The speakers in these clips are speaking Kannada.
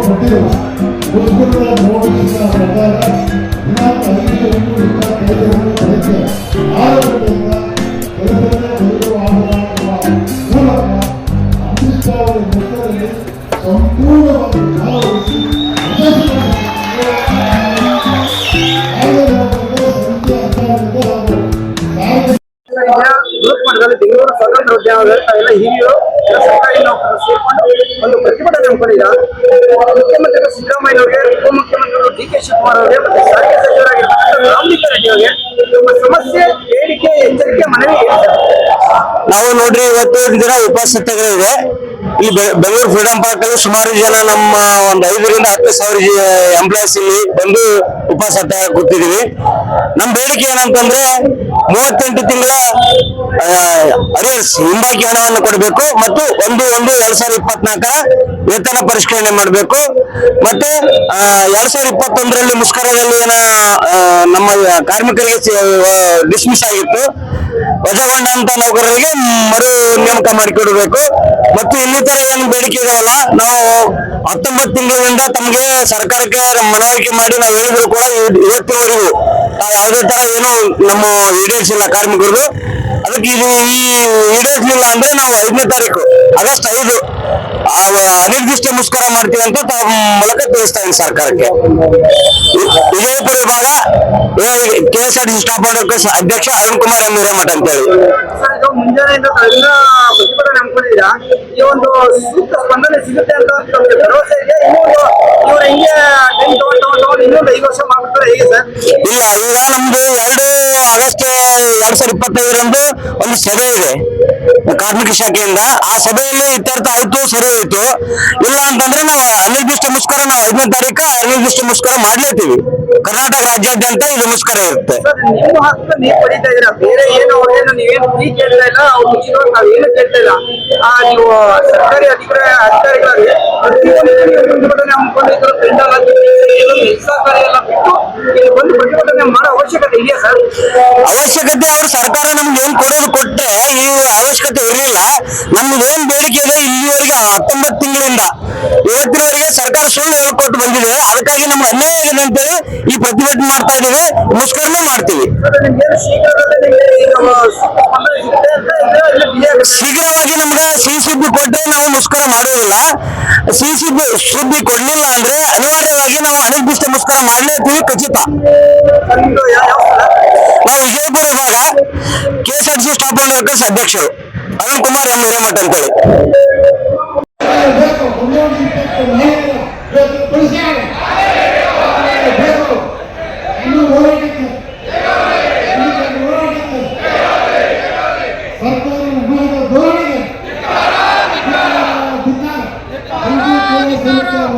ಕೊಟ್ಟಿಲ್ಲ ಮುಸ್ಲಿಮರ ನೋಟಿಸಿನ ಪ್ರಕಾರ ದಿನಾಂಕ ಐದು ಒಂದು ಇಪ್ಪತ್ತೈದರಂದು ಬೆಳಗ್ಗೆ ಆರು ಗಂಟೆಯಿಂದ ಕೆಲಸಕ್ಕೆ ಬರುವ ಮೂಲಕ ಅಮಿತ್ ಶಾ ಅವರ ನೇತೃತ್ವದಲ್ಲಿ ಸಂಪೂರ್ಣವಾಗಿ ಭಾಗವಹಿಸಿ ಬೃಹತ್ ಮಟ್ಟದಲ್ಲಿ ಬೆಂಗಳೂರು ಸ್ವತಂತ್ರ ಉದ್ಯಾನವನದಲ್ಲಿ ತಾವೆಲ್ಲ ಹಿರಿಯರು ಎಲ್ಲ ಸರ್ಕಾರಿ ನೌಕರರು ಸೇರ್ಕೊಂಡು ಒಂದು ಪ್ರತಿಭಟನೆ ಹಮ್ಮಿಕೊಂಡಿದ್ದಾರೆ ಮುಖ್ಯಮಂತ್ರಿ ಸಿದ್ದರಾಮಯ್ಯ ಅವರಿಗೆ ಉಪಮುಖ್ಯಮಂತ್ರಿಗಳು ಡಿ ಕೆ ಶಿವಕುಮಾರ್ ಅವರಿಗೆ ಮತ್ತೆ ಸಾರಿಗೆ ಸಚಿವರಾಗಿರ್ತಕ್ಕಂಥ ರಾಮಲಿಂಗ ಅವರಿಗೆ ನಮ್ಮ ಸಮಸ್ಯೆ ಬೇಡಿಕೆ ಎಚ್ಚರಿಕೆ, ಮನವಿ ನಾವು ನೋಡ್ರಿ, ಇವತ್ತು ದಿನ ಈ ಇದೆ ಇಲ್ಲಿ ಬೆಂಗಳೂರು ಫ್ರೀಡಂ ಪಾರ್ಕ್ ಅಲ್ಲಿ ಸುಮಾರು ಜನ ನಮ್ಮ ಒಂದು ಐದರಿಂದ ಹತ್ತು ಸಾವಿರ ಎಂಪ್ಲಾಯ್ಸ್ ಇಲ್ಲಿ ಬಂದು ಉಪವಾಸ ಕೂತಿದೀವಿ ನಮ್ ಬೇಡಿಕೆ ಏನಂತಂದ್ರೆ ಮೂವತ್ತೆಂಟು ತಿಂಗಳ ಅರಿಯರ್ಸ್ ಹಿಂಬಾಕಿ ಹಣವನ್ನು ಕೊಡಬೇಕು ಮತ್ತು ಒಂದು ಒಂದು, ಎರಡ್ ಸಾವಿರದ ಇಪ್ಪತ್ನಾಲ್ಕರ ವೇತನ ಪರಿಷ್ಕರಣೆ ಮಾಡಬೇಕು. ಮತ್ತೆ ಎರಡ್ ಸಾವಿರದ ಇಪ್ಪತ್ತೊಂದರಲ್ಲಿ ಮುಷ್ಕರದಲ್ಲಿ ಏನ ನಮ್ಮ ಕಾರ್ಮಿಕರಿಗೆ ಡಿಸ್ಮಿಸ್ ಆಗಿತ್ತು. ವಜಾಗೊಂಡಂತ ನೌಕರರಿಗೆ ಮರು ನೇಮಕ ಮಾಡಿಕೊಡಬೇಕು. ಮತ್ತು ಇನ್ನಿತರ ಏನು ಬೇಡಿಕೆ ಇದಾವಲ್ಲ, ನಾವು ಹತ್ತೊಂಬತ್ತು ತಿಂಗಳಿಂದ ತಮಗೆ ಸರ್ಕಾರಕ್ಕೆ ಮನವರಿಕೆ ಮಾಡಿ ನಾವು ಹೇಳಿದ್ರು ಕೂಡ ಇವ್- ಇವತ್ತಿನವರೆಗೂ ನಾವು ಯಾವುದೇ ತರ ಏನು ನಮ್ಮ ಈಡೇರಿಸಿಲ್ಲ ಕಾರ್ಮಿಕರದು ಅದಕ್ಕೆ ಇದು ಈ ಈಡೇರಿಸಲಿಲ್ಲ ಅಂದ್ರೆ ನಾವು ಐದನೇ ತಾರೀಕು, ಆಗಸ್ಟ್ ಐದು ಅನಿರ್ದಿಷ್ಟ ಮುಷ್ಕರ ಮಾಡ್ತೀವಿ ಅಂತ ಮೂಲಕ ತಿಳಿಸ್ತಾ ಇದ್ದೀನಿ ಸರ್ಕಾರಕ್ಕೆ. ವಿಜಯಪುರ ವಿಭಾಗ K S R T staff workers ಅಧ್ಯಕ್ಷ ಅರುಣ್ ಕುಮಾರ್ ಎಂ ಹಿರೇಮಠ ಅಂತೇಳಿ. ಹೇಳಿ ಸಿಗುತ್ತೆ ಅಂತ ಭರವಸೆ ಇದೆ? ಇನ್ನೊಂದು ಇನ್ನೊಂದು ಐದು ವರ್ಷ ಇಲ್ಲ ಈಗ ನಮ್ದು ಎರಡು ಆಗಸ್ಟ್ ಎರಡ್ ಸಾವಿರದ ಇಪ್ಪತ್ತೈದರಂದು ಒಂದು ಸಭೆ ಇದೆ ಕಾರ್ಮಿಕ ಶಾಖೆಯಿಂದ. ಆ ಸಭೆಯಲ್ಲಿ ಇತ್ಯರ್ಥ ಆಯ್ತು ಸರಿ ಆಯ್ತು ಇಲ್ಲ ಅಂತಂದ್ರೆ ನಾವು ಅನಿರ್ದಿಷ್ಟ ಮುಷ್ಕರ ನಾವು ಐದನೇ ತಾರೀಕು ಅನಿರ್ದಿಷ್ಟ ಮುಷ್ಕರ ಮಾಡ್ಲೇತೀವಿ ಕರ್ನಾಟಕ ರಾಜ್ಯಾದ್ಯಂತ ಇದು ಮುಷ್ಕರ ಇರುತ್ತೆ. ಸರ್ಕಾರಿ ಅಧಿಕಾರಿಗಳಿಗೆ ಇಲ್ಲಿ ಪ್ರತಿಭಟನೆ ಮಾಡೋ ಅವಶ್ಯಕತೆ ಇದೆಯಾ ಸರ್? ಅವಶ್ಯಕತೆ ಅವರು ಸರ್ಕಾರ ನಮ್ಗೆ ಏನ್ ಕೊಡೋದು ಕೊಟ್ಟೆ ಈ ಅವಶ್ಯಕತೆ ಇರಲಿಲ್ಲ. ನಮ್ಗೆ ಏನ್ ಬೇಡಿಕೆ ಇದೆ ಇಲ್ಲಿವರೆಗೆ ಹತ್ತೊಂಬತ್ತು ತಿಂಗಳಿಂದ. ಇವತ್ತಿನವರೆಗೆ ಸರ್ಕಾರ ಸುಳ್ಳು ಹೇಳ್ಕೊಟ್ಟು ಬಂದಿದೆ. ಅದಕ್ಕಾಗಿ ನಮ್ಗೆ ಅನ್ಯಾಯ ಆಗಿದೆ ಅಂತೇಳಿ ಈ ಪ್ರತಿಭಟನೆ ಮಾಡ್ತಾ ಇದೀವಿ. ಮುಷ್ಕರನೂ ಮಾಡ್ತೀವಿ. ಶೀಘ್ರವಾಗಿ ನಮ್ಗೆ ಸಿ ಸುದ್ದಿ ಕೊಟ್ಟರೆ ನಾವು ಮುಷ್ಕರ ಮಾಡೋದಿಲ್ಲ. ಸಿ ಸುದ್ದಿ ಸುದ್ದಿ ಕೊಡ್ಲಿಲ್ಲ ಅಂದ್ರೆ ಅನಿವಾರ್ಯವಾಗಿ ನಾವು ಅನಿರ್ದಿಷ್ಟ ಮುಷ್ಕರ ಮಾಡ್ಲೇತೀವಿ ಖಚಿತ? ನಾವು ವಿಜಯಪುರ ಭಾಗ K S R T C stop workers ಅಧ್ಯಕ್ಷರು. ಅರುಣ್ ಕುಮಾರ್ ಎಂ ಹಿರೇಮಠ ಅಂತೇಳಿ.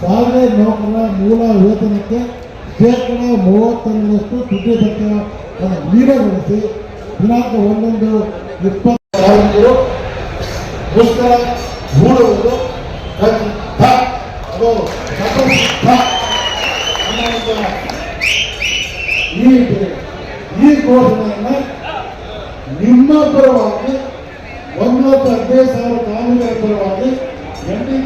ಸಾರಿಗೆ ನೌಕರರ ಮೂಲ ವೇತನಕ್ಕೆ ಶೇಕಡ ಮೂವತ್ತೊಂದರಷ್ಟು ತುಟಿ ಭತ್ಯವನ್ನು ನೀಡಗೊಳಿಸಿ ದಿನಾಂಕ ಒಂದೊಂದು ಇಪ್ಪತ್ತು ಮುಷ್ಕರ ಹೂಡುವುದು ಈ ಈ ಘೋಷಣೆಯನ್ನು ನಿಮ್ಮ ಪರವಾಗಿ ಒಂದು ಲಕ್ಷ ಹದಿನೈದು ಸಾವಿರ ಕಾರ್ಮಿಕರ ಪರವಾಗಿ ಎನ್ ಡಿ